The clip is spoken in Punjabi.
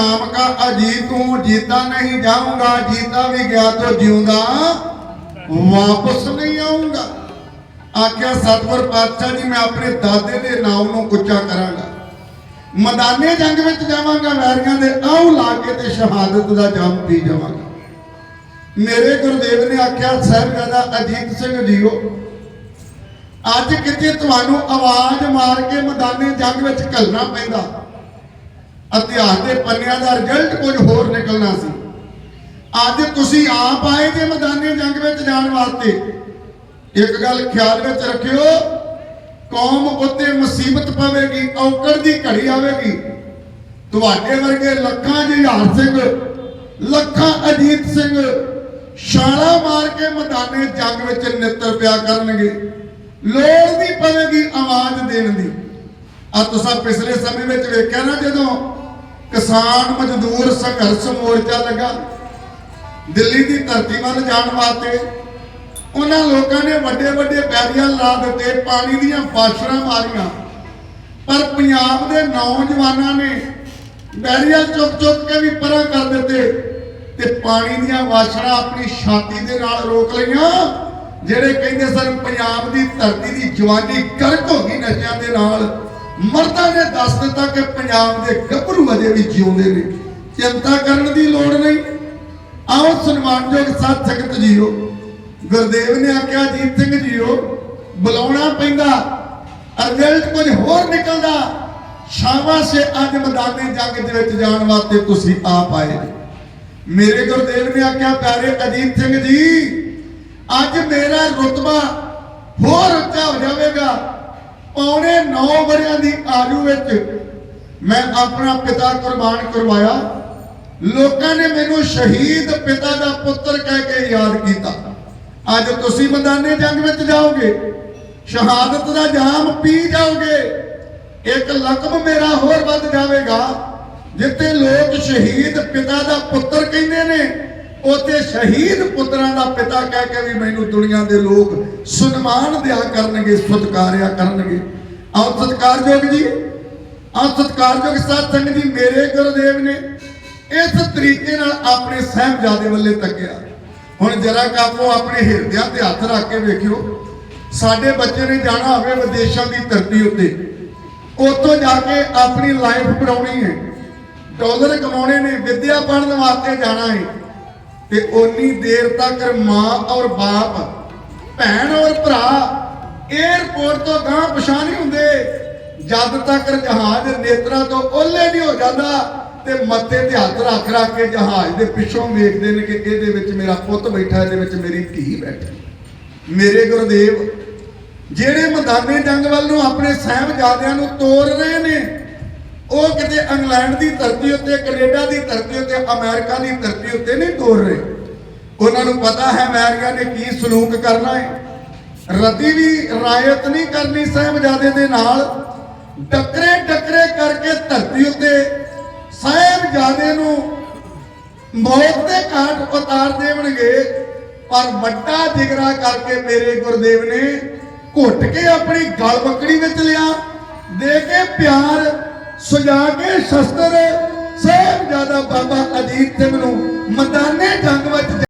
ਨਾਮ ਕਾ ਅਜੀਤ ਤੂੰ ਜੀਤਾ ਨਹੀਂ ਜਾਊਂਗਾ, ਜੀਤਾ ਵੀ ਗਿਆ ਤੋ ਜਿਉਂਦਾ। ਵਾਪਸ ਨਹੀਂ ਆਊਂਗਾ। ਆਖਿਆ, ਸਤਿਗੁਰ ਪਾਤਸ਼ਾਹ ਜੀ, ਮੈਂ ਆਪਣੇ ਦਾਦੇ ਦੇ ਨਾਮ ਨੂੰ ਉੱਚਾ ਕਰਾਂਗਾ। ਮੈਦਾਨੇ ਜੰਗ ਵਿੱਚ ਜਾਵਾਂਗਾ ਵੈਰੀਆਂ ਦੇ ਆਉ ਲਾ ਕੇ ਤੇ ਸ਼ਹਾਦਤ ਦਾ ਜਾਮ ਪੀ ਜਾਵਾਂਗਾ। ਮੇਰੇ ਗੁਰਦੇਵ ਨੇ ਆਖਿਆ, ਸਾਹਿਬਜ਼ਾਦਾ ਅਜੀਤ ਸਿੰਘ ਜੀਓ, ਅੱਜ ਕਿਤੇ ਤੁਹਾਨੂੰ ਆਵਾਜ਼ ਮਾਰ ਕੇ ਮੈਦਾਨੇ ਜੰਗ ਵਿੱਚ ਘੱਲਣਾ ਪੈਂਦਾ। ਇਤਿਹਾਸ ਦੇ ਪੰਨਿਆਂ ਦਾ ਰਿਜ਼ਲਟ ਕੁਝ ਹੋਰ ਨਿਕਲਣਾ ਸੀ। ਅੱਜ ਤੁਸੀਂ ਆਪ ਆਏ ਜੇ ਮੈਦਾਨੇ ਜੰਗ ਵਿੱਚ ਜਾਣ ਵਾਸਤੇ। ਇੱਕ ਗੱਲ ਖਿਆਲ ਵਿੱਚ ਰੱਖਿਓ, ਕੌਮ ਉੱਤੇ ਮੁਸੀਬਤ ਪਵੇਗੀ, ਔਕੜ ਦੀ ਘੜੀ ਆਵੇਗੀ। ਤੁਹਾਡੇ ਵਰਗੇ ਲੱਖਾਂ ਹਜ਼ਾਰ ਸਿੰਘ, ਲੱਖਾਂ ਅਜੀਤ ਸਿੰਘ ਛਾਲਾ ਮਾਰ ਕੇ ਮੈਦਾਨੇ ਜੰਗ ਵਿੱਚ ਨਿੱਤਰ ਪਿਆ ਕਰਨਗੇ। ਲੋੜ ਨਹੀਂ ਪਵੇਗੀ ਆਵਾਜ਼ ਦੇਣ ਦੀ। ਆ ਤੁਸੀਂ ਪਿਛਲੇ ਸਮੇਂ ਵਿੱਚ ਵੇਖਿਆ ਨਾ ਜਦੋਂ ਕਿਸਾਨ ਮਜ਼ਦੂਰ ਸੰਘਰਸ਼ ਮੋਰਚਾ ਲੱਗਾ। ਦਿੱਲੀ ਦੀ ਧਰਤੀ ਵੱਲ ਜਾਣ ਵਾਸਤੇ ਉਹਨਾਂ ਲੋਕਾਂ ਨੇ ਵੱਡੇ ਵੱਡੇ ਬੈਰੀਅਰ ਲਾ ਦਿੱਤੇ, ਪਾਣੀ ਦੀਆਂ ਬਾਸ਼ਰਾਂ ਮਾਰੀਆਂ। ਪਰ ਪੰਜਾਬ ਦੇ ਨੌਜਵਾਨਾਂ ਨੇ ਬੈਰੀਅਰ ਚੁੱਕ ਚੁੱਕ ਕੇ ਵੀ ਪਰਾਂ ਕਰ ਦਿੱਤੇ ਤੇ ਪਾਣੀ ਦੀਆਂ ਵਾਸ਼ਰਾਂ ਆਪਣੀ ਛਾਤੀ ਦੇ ਨਾਲ ਰੋਕ ਲਈਆਂ, ਜਿਹੜੇ ਕਹਿੰਦੇ ਸਨ ਪੰਜਾਬ ਦੀ ਧਰਤੀ ਦੀ ਜਵਾਨੀ ਕਰਕ ਹੋ ਗਈ ਨਸ਼ਿਆਂ ਦੇ ਨਾਲ। ਮਰਦਾਂ ਨੇ ਦੱਸ ਦਿੱਤਾ ਕਿ ਪੰਜਾਬ ਦੇ ਗੱਭਰੂ ਅਜੇ ਵੀ ਜਿਉਂਦੇ ਨੇ। ਚਿੰਤਾ ਕਰਨ ਦੀ ਲੋੜ ਨਹੀਂ। ਆਓ ਸਨਮਾਨਯੋਗ ਸਾਧ ਸੰਗਤ ਜੀਓ। ਗੁਰਦੇਵ ਨੇ ਆਖਿਆ ਜੀਤ ਸਿੰਘ ਜੀਓ, ਬੁਲਾਉਣਾ ਪੈਂਦਾ। ਰਿਜ਼ਲਟ ਕੁਝ ਹੋਰ ਨਿਕਲਦਾ। ਸ਼ਾਬਾਸ਼ ਏ ਅੱਜ ਮੈਦਾਨੇ ਜੰਗ ਦੇ ਵਿੱਚ ਜਾਣ ਵਾਸਤੇ ਤੁਸੀਂ ਆਪ ਆਏ ਮੇਰੇ ਗੁਰਦੇਵ ਨੇ ਆਖਿਆ, ਪਿਆਰੇ ਅਜੀਤ ਸਿੰਘ ਜੀ, ਅੱਜ ਮੇਰਾ ਰੁਤਬਾ ਹੋਰ ਉੱਚਾ ਹੋ ਜਾਵੇਗਾ। ਪੌਣੇ 9 ਵਰਿਆਂ ਦੀ ਆਯੂ ਵਿੱਚ ਮੈਂ ਆਪਣਾ ਪਿਤਾ ਕੁਰਬਾਨ ਕਰਵਾਇਆ। ਲੋਕਾਂ ਨੇ ਮੈਨੂੰ ਸ਼ਹੀਦ ਪਿਤਾ ਦਾ ਪੁੱਤਰ ਕਹਿ ਕੇ ਯਾਦ ਕੀਤਾ। ਅੱਜ ਤੁਸੀਂ ਮੈਦਾਨੇ ਜੰਗ ਵਿੱਚ ਜਾਓਗੇ, ਸ਼ਹਾਦਤ ਦਾ ਜਾਮ ਪੀ ਜਾਓਗੇ, ਇੱਕ ਲਕਬ ਮੇਰਾ ਹੋਰ ਵੱਧ ਜਾਵੇਗਾ, ਜਿੱਥੇ ਲੋਕ ਸ਼ਹੀਦ ਪਿਤਾ ਦਾ ਪੁੱਤਰ ਕਹਿੰਦੇ ਨੇ। ਉੱਥੇ ਸ਼ਹੀਦ ਪੁੱਤਰਾਂ ਦਾ ਪਿਤਾ ਕਹਿ ਕੇ ਵੀ ਮੈਨੂੰ ਦੁਨੀਆ ਦੇ ਲੋਕ ਸਨਮਾਨ ਦਿਆ ਕਰਨਗੇ, ਸਤਿਕਾਰਿਆ ਕਰਨਗੇ। ਆਓ ਸਤਿਕਾਰਯੋਗ ਜੀ ਆਹ ਸਤਿਕਾਰਯੋਗ ਸਾਧ ਸੰਗਤ ਜੀ, ਮੇਰੇ ਗੁਰਦੇਵ ਨੇ ਇਸ ਤਰੀਕੇ ਨਾਲ ਆਪਣੇ ਸਹਿਬਜ਼ਾਦੇ ਵੱਲੇ ਤੱਕਿਆ। ਹੁਣ ਜਰਾ ਕਾਪੋ ਆਪਣੇ ਹਿਰਦਿਆਂ ਤੇ ਹੱਥ ਰੱਖ ਕੇ ਵੇਖਿਓ, ਸਾਡੇ ਬੱਚੇ ਨੇ ਜਾਣਾ ਹੋਵੇ ਵਿਦੇਸ਼ਾਂ ਦੀ ਧਰਤੀ ਉੱਤੇ, ਉੱਥੋਂ ਜਾ ਕੇ ਆਪਣੀ ਲਾਈਫ ਬਣਾਉਣੀ ਹੈ। ਡਾਲਰ ਕਮਾਉਣੇ ਨੇ, ਵਿੱਦਿਆ ਪੜ੍ਹਨ ਵਾਸਤੇ ਜਾਣਾ ਹੈ। ਤੇ ਓਨੀ ਦੇਰ ਤੱਕ ਮਾਂ ਔਰ ਬਾਪ, ਭੈਣ ਔਰ ਭਰਾ 에ਅਰਪੋਰਟ ਤੋਂ ਗਾਂ ਪਛਾਣ ਨਹੀਂ ਹੁੰਦੇ। ਜਦ ਤੱਕ ਜਹਾਜ਼ ਨੇਤਰਾਂ ਤੋਂ ਓਲੇ ਨਹੀਂ ਹੋ ਜਾਂਦਾ ਤੇ ਮੱਥੇ ਤੇ ਹੱਥ ਰੱਖ ਰੱਖ ਕੇ ਜਹਾਜ਼ ਦੇ ਪਿੱਛੋਂ ਵੇਖਦੇ ਨੇ ਕਿ ਇਹਦੇ ਵਿੱਚ ਮੇਰਾ ਪੁੱਤ ਬੈਠਾ ਇਹਦੇ ਵਿੱਚ ਮੇਰੀ ਧੀ ਬੈਠੀ ਮੇਰੇ ਗੁਰਦੇਵ, ਜਿਹੜੇ ਮੈਦਾਨੇ ਜੰਗ ਵੱਲ ਨੂੰ ਆਪਣੇ ਸਹਿਬਜ਼ਾਦਿਆਂ ਨੂੰ ਤੋਰ ਰਹੇ ਨੇ ਉਹ ਕਿਤੇ ਇੰਗਲੈਂਡ ਦੀ ਧਰਤੀ ਉੱਤੇ, ਕੈਨੇਡਾ ਦੀ ਧਰਤੀ ਉੱਤੇ, ਅਮਰੀਕਾ ਦੀ ਧਰਤੀ ਉੱਤੇ ਨਹੀਂ ਤੋਰ ਰਹੇ। ਉਹਨਾਂ ਨੂੰ ਪਤਾ ਹੈ ਅਮਰੀਕਾ ਨੇ ਕੀ ਸਲੂਕ ਕਰਨਾ ਹੈ। ਰੱਦੀ ਵੀ ਰਾਇਤ ਨਹੀਂ ਕਰਨੀ ਸਹਿਬਜ਼ਾਦੇ ਦੇ ਨਾਲ। ਡੱਕਰੇ ਡੱਕਰੇ ਕਰਕੇ ਧਰਤੀ ਉੱਤੇ ਸਹਿਬਜ਼ਾਦੇ ਨੂੰ ਮੌਤ ਦੇ ਘਾਟ ਉਤਾਰ ਦੇਵਣਗੇ ਪਰ ਵੱਡਾ ਜਿਗਰਾ ਕਰਕੇ ਮੇਰੇ ਗੁਰਦੇਵ ਨੇ ਘੁੱਟ ਕੇ ਆਪਣੀ ਗਲ ਬੱਕੜੀ ਵਿੱਚ ਲਿਆ, ਦੇ ਕੇ ਪਿਆਰ ਸੁਜਾ ਕੇ ਸ਼ਸਤਰ ਸਾਹਿਬ ਜ਼ਿਆਦਾ ਬਾਬਾ ਅਜੀਤ ਸਿੰਘ ਨੂੰ ਮੈਦਾਨੇ ਜੰਗ ਵਿੱਚ